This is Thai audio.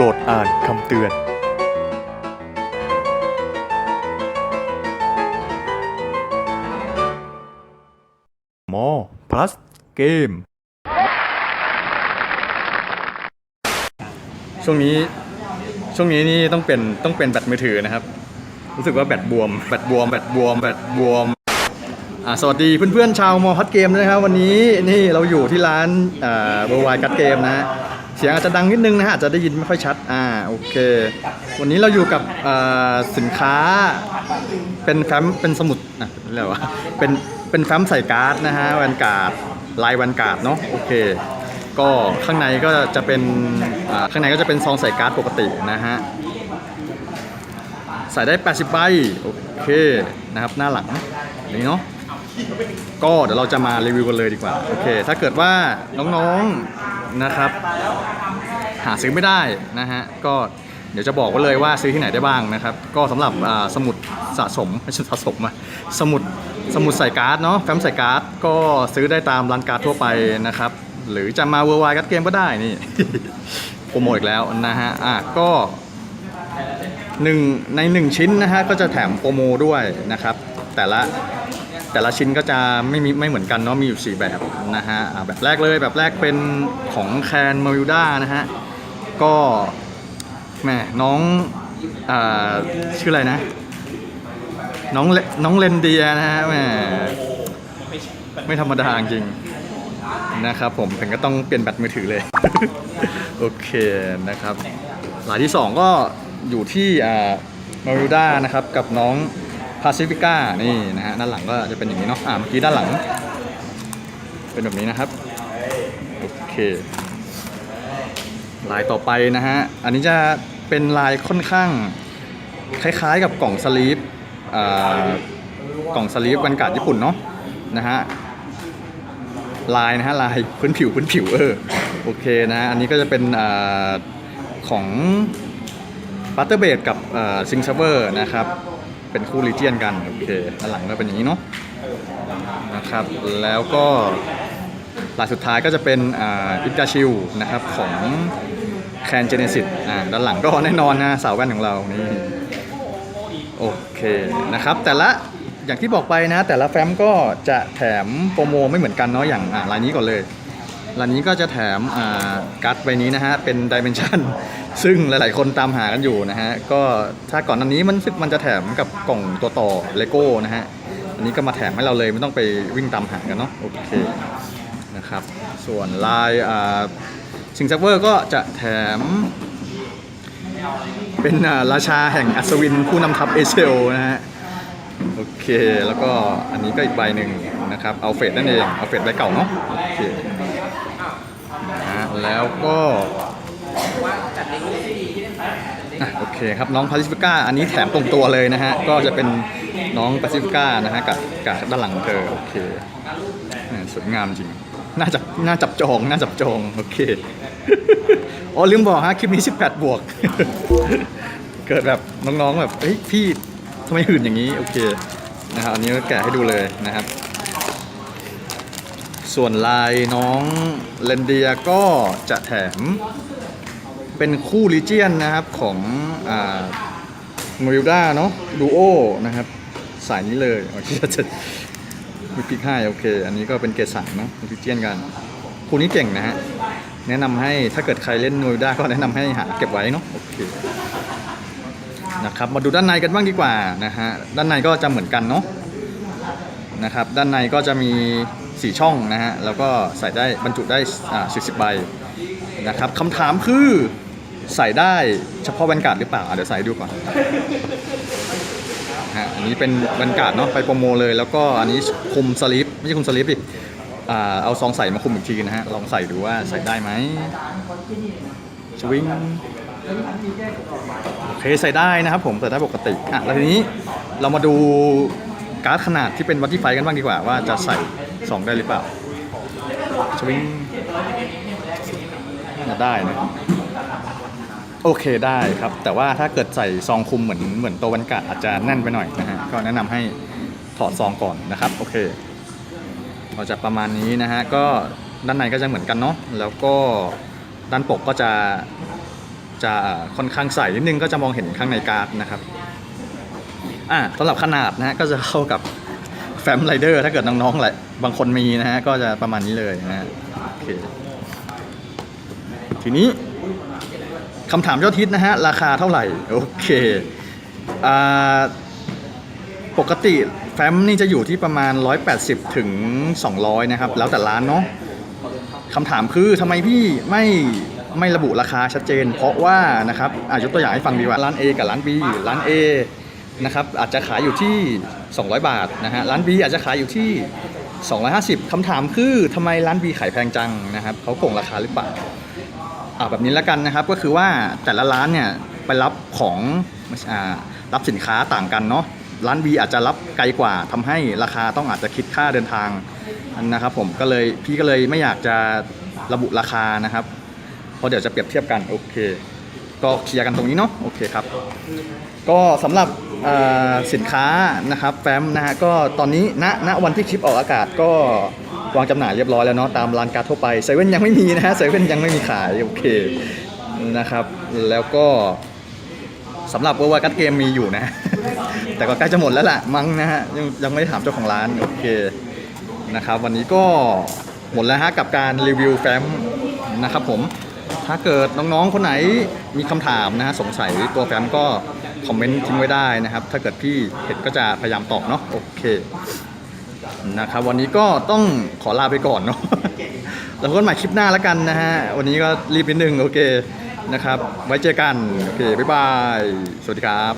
รดอ่านคำเตือนมอ plus เกม ช่วงนี้ ช่วงนี้นี่ต้องเป็นต้องเป็นแบตมือถือนะครับ รู้สึกว่าแบตบวม แบตบวม แบตบวม แบตบวมอ่าสวัสดีเพื่อนๆชาวมอพัดเกมนะครับ วันนี้นี่เราอยู่ที่ร้านเอ่อเบอร์วายกัดเกมนะฮะ เสียงอาจจะดังนิดนึงนะฮะอาจจะได้ยินไม่ค่อยชัดอ่าโอเค วันนี้เราอยู่กับอ่อสินค้าเป็นแฟ้มเป็นสมุดนะเรียกว่าเป็นเป็นแฟ้มใส่การ์ดนะฮะแวนการ์ดลายแวนการ์ดเนาะโอเค ก็ข้างในก็จะเป็นข้างในก็จะเป็นซองใส่การ์ดปกตินะฮะใส่ได้ 80 ใบโอเคนะครับหน้าหลังนี่เนาะก็เดี๋ยวเราจะมารีวิวกันเลยดีกว่าโอเค ถ้าเกิดว่าน้องๆ นะครับ หาซื้อไม่ได้นะฮะก็เดี๋ยวจะบอกไว้เลยว่าซื้อที่ไหนได้บ้างนะครับ ก็สำหรับสมุดสะสมไม่ใช่สะสมอะสมุดสมุดใส่การ์ดเนาะแฟ้มใส่การ์ดก็ซื้อได้ตามร้านการ์ดทั่วไปนะครับ หรือจะมาเวอร์ไวกัดเกมก็ได้นี่โปรโมทอีกแล้วนะฮะอะก็หนึ่งในหนึ่งชิ้นนะฮะก็จะแถมโปรโมด้วยนะครับ แต่ละ แต่ละชิ้นก็จะไม่มีไม่เหมือนกันเนาะมีอยู่ 4 แบบนะฮะแบบแรกเลยแบบแรกเป็นของแคนมาริวด้านะฮะ ก็แหมน้องอชื่ออะไรนะ น้องเลน้องเลนเดียนะฮะแหมไม่ธรรมดาจริงนะครับผมถึงก็ต้องเปลี่ยนแบตมือถือเลย โอเคนะครับรายที่ 2 ก็อยู่ที่มาริด้านะครับกับน้อง พาซิฟิก้านี่นะฮะด้านหลังก็จะเป็นอย่างนี้เนาะอ่าเมื่อกี้ด้านหลัง เป็นแบบนี้นะครับโอเคลายต่อไปนะฮะอันนี้จะเป็นลายค่อนข้าง คล้ายๆกับกล่องสลีปอ่ากล่องสลีปวันการ์ดญี่ปุ่นเนาะนะฮะลายนะฮะลายพื้นผิวพื้นผิวเออโอเคนะฮะอันนี้ก็จะเป็นอาของบัตเตอร์เบดกับซิงเซเวอร์นะครับ เป็นคู่ลีเจียนกัน โอเคด้านหลังก็เป็นอย่างนี้เนาะนะครับ แล้วก็ลายสุดท้ายก็จะเป็นอิกาชิวนะครับของแคนเจเนซิสอ่าด้านหลังก็แน่นอนนะสาวแว่นของเรานี่โอเคนะครับ แต่ละอย่างที่บอกไปนะ แต่ละแฟ้มก็จะแถมโปรโมไม่เหมือนกันเนาะอย่างอ่ารายนี้ก่อนเลย รายนี้ก็จะแถมการ์ดใบนี้นะฮะ เป็นดิเมนชันซึ่งหลาย ๆ คนตามหากันอยู่นะฮะ ก็ถ้าก่อนอันนี้มันสึกมันจะแถมกับกล่องตัวต่อเลโก้นะฮะ อันนี้ก็มาแถมให้เราเลยไม่ต้องไปวิ่งตามหากันเนาะโอเคนะครับ ส่วนลายอ่าซิงเซเวอร์ก็จะแถม เป็นราชาแห่งอัศวินผู้นำทัพเอเชลนะฮะโอเค แล้วก็อันนี้ก็อีกใบหนึ่งนะครับ เอาเฟดนั่นเอง เอาเฟดใบเก่าเนาะ โอเค นะแล้วก็โอเคครับน้องพาซิฟิก้าอันนี้แถมตรงตัวเลยนะฮะ ก็จะเป็นน้องพาซิฟิก้านะฮะกับกับด้านหลังเธอโอเคสวยงามจริง น่าจับน่าจับจองน่าจับจองโอเคอ๋อลืมบอกฮะคลิปนี้ 18 บวก เกิดแบบน้องๆแบบเฮ้ยพี่ทำไมหื่นอย่างนี้โอเคนะครับอันนี้ก็แกะให้ดูเลยนะครับ ส่วนลายน้องเลนเดียก็จะแถมเป็นคู่ลิเจียนนะครับของอ่ามิลด้าเนาะดูโอนะครับ สายนี้เลยโอเคจะมีพิกให้โอเค อันนี้ก็เป็นเกรดสามเนาะลิเจียนกัน คู่นี้เก่งนะฮะ แนะนำให้ถ้าเกิดใครเล่นมิลด้าก็แนะนำให้หาเก็บไว้เนาะโอเคนะครับมาดูด้านในกันบ้างดีกว่านะฮะด้านในก็จะเหมือนกันเนาะนะครับด้านในก็จะมี 4 ช่องนะฮะ แล้วก็ใส่ได้บรรจุได้อ่า40 ใบนะครับคำถามคือใส่ได้เฉพาะบรรกาศหรือเปล่าอะเดี๋ยวใส่ดูก่อนฮะอันนี้เป็นบรรกาศเนาะไปโปรโมเลย แล้วก็อันนี้คุมสลิปไม่ใช่คุมสลิปดิอ่าเอาซองใส่มาคุมอีกทีนะฮะ ลองใส่ดูว่าใส่ได้ไหมชวิงโอเคใส่ได้นะครับผมใส่ได้ปกติอะแล้วทีนี้เรามาดูการ์ดขนาดที่เป็นวัตที่ไฟกันบ้างดีกว่าว่าจะใส่ 2ได้หรือเปล่าชวิงน่าได้นะโอเคได้ครับ แต่ว่าถ้าเกิดใส่ซองคุมเหมือนเหมือนตัววันกะอาจจะแน่นไปหน่อยนะฮะก็แนะนำให้ถอดซองก่อนนะครับ โอเคเราจะประมาณนี้นะฮะก็ด้านในก็จะเหมือนกันเนาะแล้วก็ด้านปกก็จะจะค่อนข้างใสนิดนึงก็จะมองเห็นข้างในการ์ดนะครับอ่าสำหรับขนาดนะฮะก็จะเข้ากับ มไรเดอร์ถ้าเกิดน้องๆหลายบางคนมีนะฮะ ก็จะประมาณนี้เลยนะฮะโอเคทีนี้คำถามยอดฮิตนะฮะ ราคาเท่าไหร่ โอเคอ่าปกติแฟ้มนี่จะอยู่ที่ประมาณ 180 ถึง 200 นะครับ แล้วแต่ร้านเนาะคำถามคือทำไมพี่ไม่ไม่ระบุราคาชัดเจน เพราะว่านะครับอะยกตัวอย่างให้ฟังดีกว่า ร้าน A กับร้าน B ร้าน A นะครับอาจจะขายอยู่ที่ 200 บาทนะฮะร้าน B อาจจะขายอยู่ที่ 250คำถามคือทำไมร้าน B ขายแพงจังนะครับเขาโกงราคาหรือเปล่าอ่าแบบนี้แล้วกันนะครับก็คือว่าแต่ละร้านเนี่ยไปรับของอ่ารับสินค้าต่างกันเนาะร้าน B อาจจะรับไกลกว่าทำให้ราคาต้องอาจจะคิดค่าเดินทางนะครับผมก็เลยพี่ก็เลยไม่อยากจะระบุราคานะครับเพราะเดี๋ยวจะเปรียบเทียบกันโอเค ก็เคลียร์กันตรงนี้เนาะโอเคครับ ก็สำหรับสินค้านะครับแฟ้มนะฮะก็ตอนนี้ณณวันที่คลิปออกอากาศก็วางจำหน่ายเรียบร้อยแล้วเนาะตามร้านการทั่วไปเซเว่นยังไม่มีนะฮะเซเว่นยังไม่มีขายโอเคนะครับ แล้วก็สำหรับเวอร์วากัดเกมมีอยู่นะ แต่ก็ใกล้จะหมดแล้วล่ะมั้งนะฮะยังยังไม่ได้ถามเจ้าของร้านโอเคนะครับ วันนี้ก็หมดแล้วฮะกับการรีวิวแฟ้มนะครับผม ถ้าเกิดน้องๆคนไหนมีคำถามนะฮะสงสัยตัวแฟมก็คอมเมนต์ทิ้งไว้ได้นะครับ ถ้าเกิดพี่เห็นก็จะพยายามตอบเนาะโอเคนะครับวันนี้ก็ต้องขอลาไปก่อนเนาะแล้วพบกันใหม่คลิปหน้าแล้วกันนะฮะวันนี้ก็รีบนิดนึงโอเคนะครับ ไว้เจอกัน โอเค บ๊ายบาย สวัสดีครับ